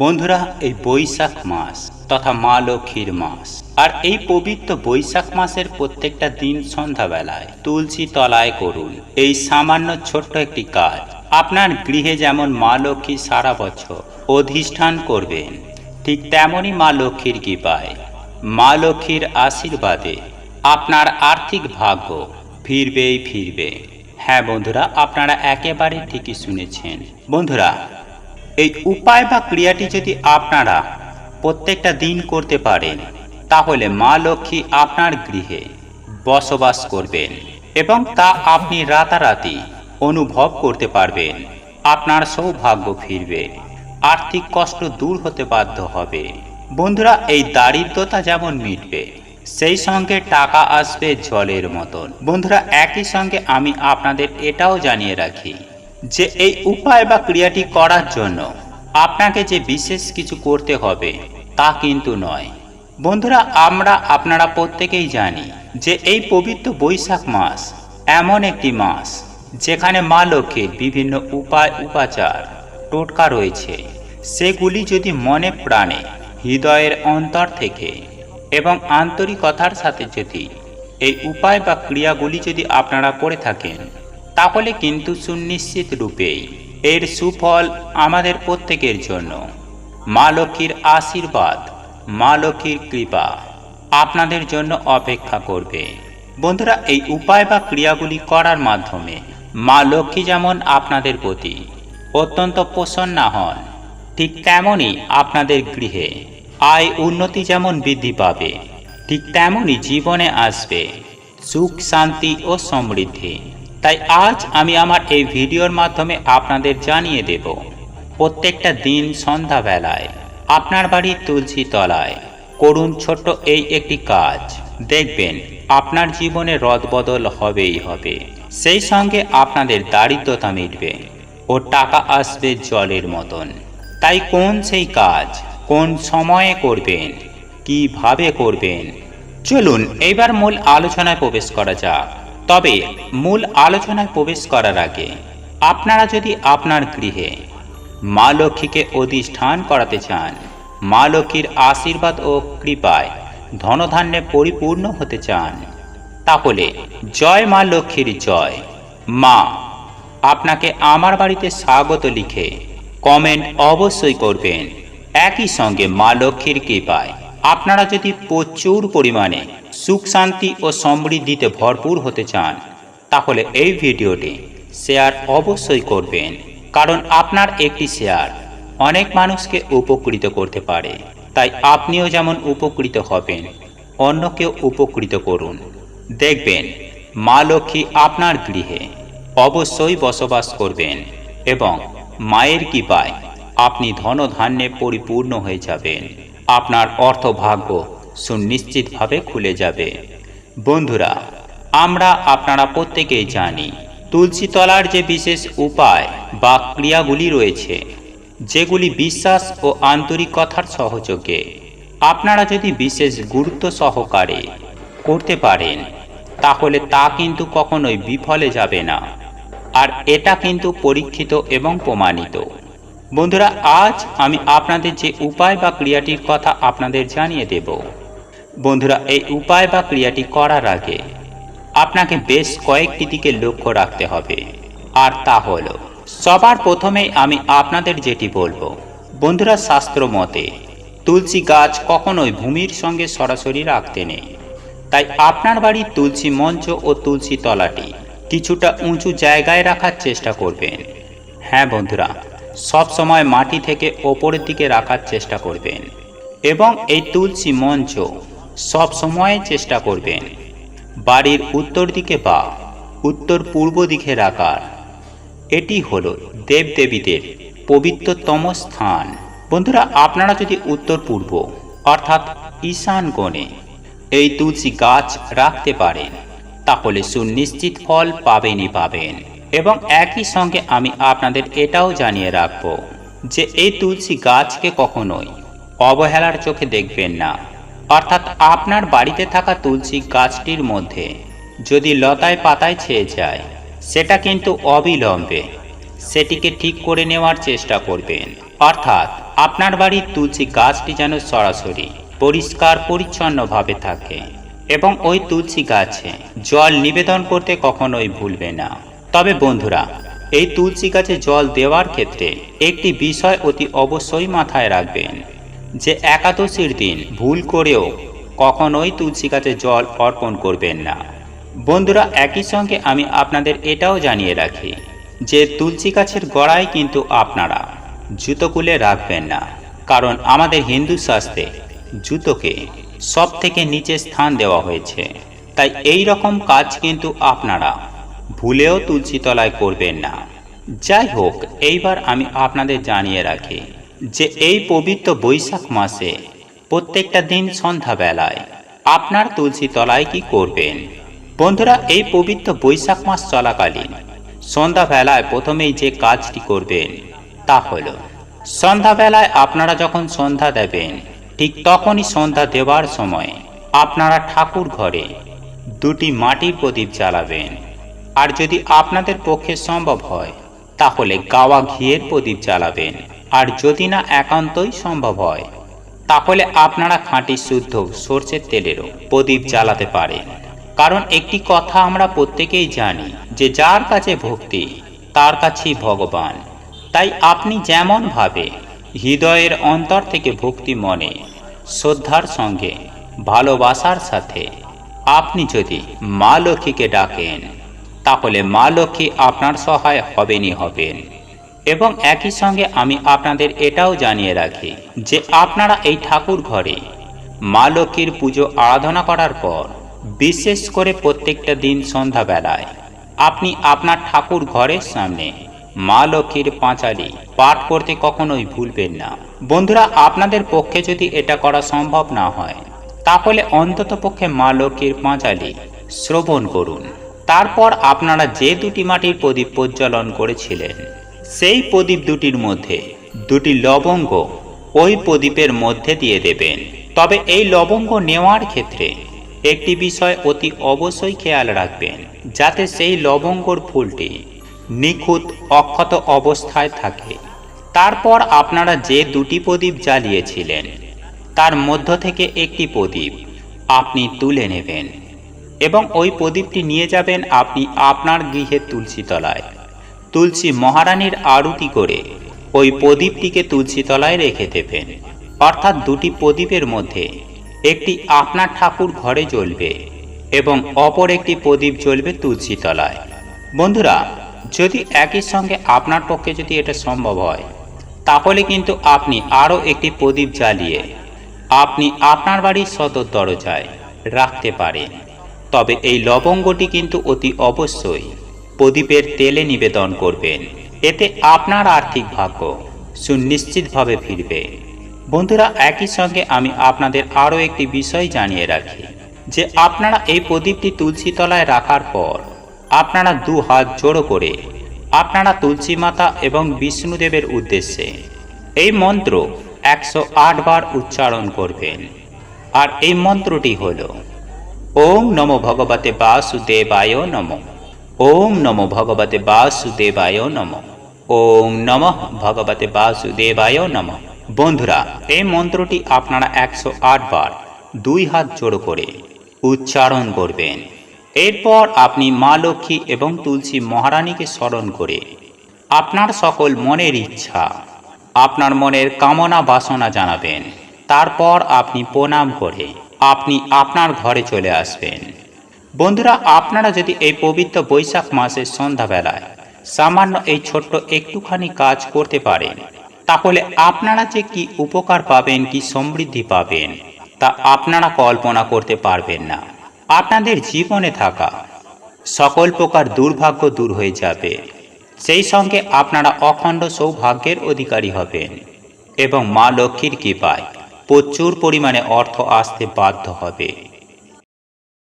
বন্ধুরা, এই বৈশাখ মাস তথা মা লক্ষ্মীর মাস। আর এই পবিত্র বৈশাখ মাসের প্রত্যেকটা দিন সন্ধ্যাবেলায় তুলসী তলায় করুন। এই সামান্য ছোট্ট একটি কাজ। আপনার গৃহে যেমন মা লক্ষ্মী সারা বছর অধিষ্ঠান করবেন, ঠিক তেমনই মা লক্ষ্মীর কৃপায়। মা লক্ষ্মীর আশীর্বাদে আপনার আর্থিক ভাগ্য ফিরবেই ফিরবে। হ্যাঁ বন্ধুরা, আপনারা একেবারে ঠিকই শুনেছেন। বন্ধুরা এই উপায় বা ক্রিয়াটি যদি আপনারা প্রত্যেকটা দিন করতে পারেন, তাহলে মা লক্ষ্মী আপনার গৃহে বসবাস করবেন এবং তা আপনি রাতারাতি অনুভব করতে পারবেন। আপনার সৌভাগ্য ফিরবে, আর্থিক কষ্ট দূর হতে বাধ্য হবে। বন্ধুরা, এই দারিদ্রতা যেমন মিটবে, সেই সঙ্গে টাকা আসবে জলের মতন। বন্ধুরা, একই সঙ্গে আমি আপনাদের এটাও জানিয়ে রাখি যে এই উপায় বা ক্রিয়াটি করার জন্য আপনাকে যে বিশেষ কিছু করতে হবে, তা কিন্তু নয়। বন্ধুরা, আমরা আপনারা প্রত্যেকেই জানি যে এই পবিত্র বৈশাখ মাস এমন একটি মাস যেখানে মা লক্ষ্মীর বিভিন্ন উপায়, উপাচার, টোটকা রয়েছে। সেগুলি যদি মনে প্রাণে, হৃদয়ের অন্তর থেকে এবং আন্তরিকতার সাথে যদি এই উপায় বা ক্রিয়াগুলি যদি আপনারা করে থাকেন তাহলে কিন্তু সুনিশ্চিত রূপেই এর সুফল আমাদের প্রত্যেকের জন্য। মা লক্ষ্মীর আশীর্বাদ মা লক্ষ্মীর কৃপা আপনাদের জন্য অপেক্ষা করবে। বন্ধুরা, এই উপায় বা ক্রিয়াগুলি করার মাধ্যমে মা লক্ষ্মী যেমন আপনাদের প্রতি অত্যন্ত প্রসন্না হন, ঠিক তেমনই আপনাদের গৃহে আয় উন্নতি যেমন বৃদ্ধি পাবে, ঠিক তেমনই জীবনে আসবে সুখ, শান্তি ও সমৃদ্ধি। তাই আজ আমি আমার এই ভিডিওর মাধ্যমে আপনাদের জানিয়ে দেব, প্রত্যেকটা দিন সন্ধ্যাবেলায় আপনার বাড়ির তুলসী তলায় করুন ছোট্ট এই একটি কাজ। দেখবেন আপনার জীবনে রদবদল হবেই হবে। সেই সঙ্গে আপনাদের দারিদ্রতা মিটবে ও টাকা আসবে জলের মতন। তাই কোন সেই কাজ, কোন সময়ে করবেন, কীভাবে করবেন? চলুন, এইবার মূল আলোচনায় প্রবেশ করা যাক। তবে মূল আলোচনায় প্রবেশ করার আগে, আপনারা যদি আপনার গৃহে মা লক্ষ্মীকে অধিষ্ঠান করাতে চান, মা লক্ষ্মীর আশীর্বাদ ও কৃপায় ধনধান্যে পরিপূর্ণ হতে চান, তাহলে জয় মা লক্ষ্মীর জয়। মা, আপনাকে আমার বাড়িতে স্বাগত লিখে কমেন্ট অবশ্যই করবেন। একই সঙ্গে মা লক্ষ্মীর কৃপায় আপনারা যদি প্রচুর পরিমাণে সুখ শান্তি ও সমৃদ্ধিতে ভরপুর হতে চান, তাহলে এই ভিডিওটি শেয়ার অবশ্যই করবেন, কারণ আপনার একটি শেয়ার অনেক মানুষকে উপকৃত করতে পারে। তাই আপনিও যেমন উপকৃত হবেন, অন্যকেও উপকৃত করুন। দেখবেন, মা লক্ষ্মী আপনার গৃহে অবশ্যই বসবাস করবেন এবং মায়ের কৃপায় আপনি ধনধান্যে পরিপূর্ণ হয়ে যাবেন। আপনার অর্থভাগ্য সুনিশ্চিতভাবে খুলে যাবে। বন্ধুরা, আমরা আপনারা প্রত্যেকেই জানি তুলসী তলার যে বিশেষ উপায় বা ক্রিয়াগুলি রয়েছে, যেগুলি বিশ্বাস ও আন্তরিকতার সহযোগে, আপনারা যদি বিশেষ গুরুত্ব সহকারে করতে পারেন, তাহলে তা কিন্তু কখনোই বিফলে যাবে না, আর এটা কিন্তু পরীক্ষিত এবং প্রমাণিত। বন্ধুরা, আজ আমি আপনাদের যে উপায় বা ক্রিয়াটির কথা আপনাদের জানিয়ে দেব। বন্ধুরা, এই উপায় বা ক্রিয়াটি করার আগে আপনাকে বেশ কয়েকটি দিকে লক্ষ্য রাখতে হবে। আর তা হলো, সবার প্রথমেই আমি আপনাদের যেটি বলব, বন্ধুরা, শাস্ত্র মতে, তুলসী গাছ কখনোই ভূমির সঙ্গে সরাসরি রাখতে নেই। তাই আপনার বাড়ির তুলসী মঞ্চ ও তুলসী তলাটি কিছুটা উঁচু জায়গায় রাখার চেষ্টা করবেন। হ্যাঁ বন্ধুরা, সব সময় মাটি থেকে ওপরের দিকে রাখার চেষ্টা করবেন। এবং এই তুলসী মঞ্চ সব সময় চেষ্টা করবেন। বাড়ির উত্তর দিকে বা উত্তর পূর্ব দিকে রাখার এটি হলো দেবদেবীদের পবিত্রতম স্থান। বন্ধুরা, আপনারা যদি উত্তর পূর্ব, অর্থাৎ ঈশান কোণে, এই তুলসী গাছ রাখতে পারেন, তাহলে সুনিশ্চিত ফল পাবেনই পাবেন। এবং একই সঙ্গে আমি আপনাদের এটাও জানিয়ে রাখব যে, এই তুলসী গাছকে কখনোই অবহেলার চোখে দেখবেন না। অর্থাৎ আপনার বাড়িতে থাকা তুলসী গাছটির মধ্যে যদি লতায় পাতায় ছেয়ে যায়, সেটা কিন্তু অবিলম্বে সেটিকে ঠিক করে নেওয়ার চেষ্টা করবেন। অর্থাৎ আপনার বাড়ির তুলসী গাছটি যেন সরাসরি পরিষ্কার পরিচ্ছন্নভাবে থাকে এবং ওই তুলসী গাছে জল নিবেদন করতে কখনোই ভুলবে না। তবে বন্ধুরা, এই তুলসী গাছে জল দেওয়ার ক্ষেত্রে একটি বিষয় অতি অবশ্যই মাথায় রাখবেন। যে একাদশীর দিন ভুল করেও কখনোই তুলসী গাছে জল অর্পণ করবেন না। বন্ধুরা, একই সঙ্গে আমি আপনাদের এটাও জানিয়ে রাখি যে তুলসী গাছের গোড়ায় কিন্তু আপনারা জুতো খুলে রাখবেন না। কারণ আমাদের হিন্দু শাস্ত্রে জুতোকে সব থেকে নিচে স্থান দেওয়া হয়েছে। তাই এই রকম কাজ কিন্তু আপনারা ভুলেও তুলসী তলায় করবেন না। যাই হোক, এইবার আমি আপনাদের জানিয়ে রাখি যে এই পবিত্র বৈশাখ মাসে প্রত্যেকটা দিন সন্ধ্যাবেলায় আপনার তুলসী তলায় কি করবেন? বন্ধুরা, এই পবিত্র বৈশাখ মাস চলাকালীন সন্ধ্যাবেলায় প্রথমেই যে কাজটি করবেন তা হল, সন্ধ্যাবেলায় আপনারা যখন সন্ধ্যা দেবেন, ঠিক তখনই সন্ধ্যা দেওয়ার সময় আপনারা ঠাকুর ঘরে দুটি মাটির প্রদীপ জ্বালাবেন। আর যদি আপনাদের পক্ষে সম্ভব হয়, তাহলে গাওয়া ঘিয়ের প্রদীপ জ্বালাবেন। আর যদি না একান্তই সম্ভব হয়, তাহলে আপনারা খাঁটি শুদ্ধ সর্ষের তেলেরও প্রদীপ জ্বালাতে পারেন। কারণ একটি কথা আমরা প্রত্যেকেই জানি যে যার কাছে ভক্তি, তার কাছেই ভগবান। তাই আপনি যেমন ভাবে হৃদয়ের অন্তর থেকে ভক্তি মনে, শ্রদ্ধার সঙ্গে, ভালোবাসার সাথে আপনি যদি মা লক্ষ্মীকে ডাকেন, তাহলে মা লক্ষ্মী আপনার সহায় হবেনই হবেন। এবং একই সঙ্গে আমি আপনাদের এটাও জানিয়ে রাখি যে আপনারা এই ঠাকুর ঘরে মা লক্ষ্মীর পুজো আরাধনা করার পর, বিশেষ করে প্রত্যেকটা দিন সন্ধ্যাবেলায়, আপনি আপনার ঠাকুর ঘরের সামনে মা লক্ষ্মীর পাঁচালি পাঠ করতে কখনোই ভুলবেন না। বন্ধুরা, আপনাদের পক্ষে যদি এটা করা সম্ভব না হয়, তাহলে অন্তত পক্ষে মা লক্ষ্মীর পাঁচালি শ্রবণ করুন। তারপর আপনারা যে দুটি মাটির প্রদীপ প্রজ্বলন করেছিলেন সেই প্রদীপ দুটির মধ্যে, দুটি লবঙ্গ ওই প্রদীপের মধ্যে দিয়ে দেবেন। তবে এই লবঙ্গ নেওয়ার ক্ষেত্রে একটি বিষয় অতি অবশ্যই খেয়াল রাখবেন, যাতে সেই লবঙ্গর ফুলটি নিখুঁত অক্ষত অবস্থায় থাকে। তারপর আপনারা যে দুটি প্রদীপ জ্বালিয়েছিলেন, তার মধ্য থেকে একটি প্রদীপ আপনি তুলে নেবেন এবং ওই প্রদীপটি নিয়ে যাবেন আপনি আপনার গৃহের তুলসী তলায় তুলসী মহারানীর আরতি করে ওই প্রদীপটিকে তুলসী তলায় রেখে দেবেন। অর্থাৎ দুটি প্রদীপের মধ্যে একটি আপনার ঠাকুর ঘরে জ্বলবে এবং অপর একটি প্রদীপ জ্বলবে তুলসী তলায়। বন্ধুরা, যদি একই সঙ্গে আপনার পক্ষে যদি এটা সম্ভব হয়, তাহলে কিন্তু আপনি আরও একটি প্রদীপ জ্বালিয়ে আপনি আপনার বাড়ির সদর দরজায় রাখতে পারেন। তবে এই লবঙ্গটি কিন্তু অতি অবশ্যই প্রদীপের তেলে নিবেদন করবেন। এতে আপনার আর্থিক ভাগ্য সুনিশ্চিতভাবে ফিরবে। বন্ধুরা, একই সঙ্গে আমি আপনাদের আরও একটি বিষয় জানিয়ে রাখি, যে আপনারা এই প্রদীপটি তুলসী তলায় রাখার পর আপনারা দু হাত জোড়ো করে আপনারা তুলসী মাতা এবং বিষ্ণুদেবের উদ্দেশ্যে এই মন্ত্র একশো আট বার উচ্চারণ করবেন। আর এই মন্ত্রটি হল, ওম নমো ভগবতে বাসুদেবায় নম। ওম নমো ভগবতে বাসুদেবায় নম। ওম নমঃ ভগবতে বাসুদেবায় নম। বন্ধুরা, এই মন্ত্রটি আপনারা একশো আট বার দুই হাত জোড়ো করে উচ্চারণ করবেন। এরপর আপনি মা লক্ষ্মী এবং তুলসী মহারানীকে স্মরণ করে আপনার সকল মনের ইচ্ছা, আপনার মনের কামনা বাসনা জানাবেন। তারপর আপনি প্রণাম করে আপনি আপনার ঘরে চলে আসবেন। বন্ধুরা, আপনারা যদি এই পবিত্র বৈশাখ মাসের সন্ধ্যাবেলায় সামান্য এই ছোট্ট একটুখানি কাজ করতে পারেন, তাহলে আপনারা যে কি উপকার পাবেন, কি সমৃদ্ধি পাবেন, তা আপনারা কল্পনা করতে পারবেন না। আপনাদের জীবনে থাকা সকল প্রকার দুর্ভাগ্য দূর হয়ে যাবে। সেই সঙ্গে আপনারা অখণ্ড সৌভাগ্যের অধিকারী হবেন এবং মা লক্ষ্মীর কৃপায় প্রচুর পরিমাণে অর্থ আসতে বাধ্য হবে।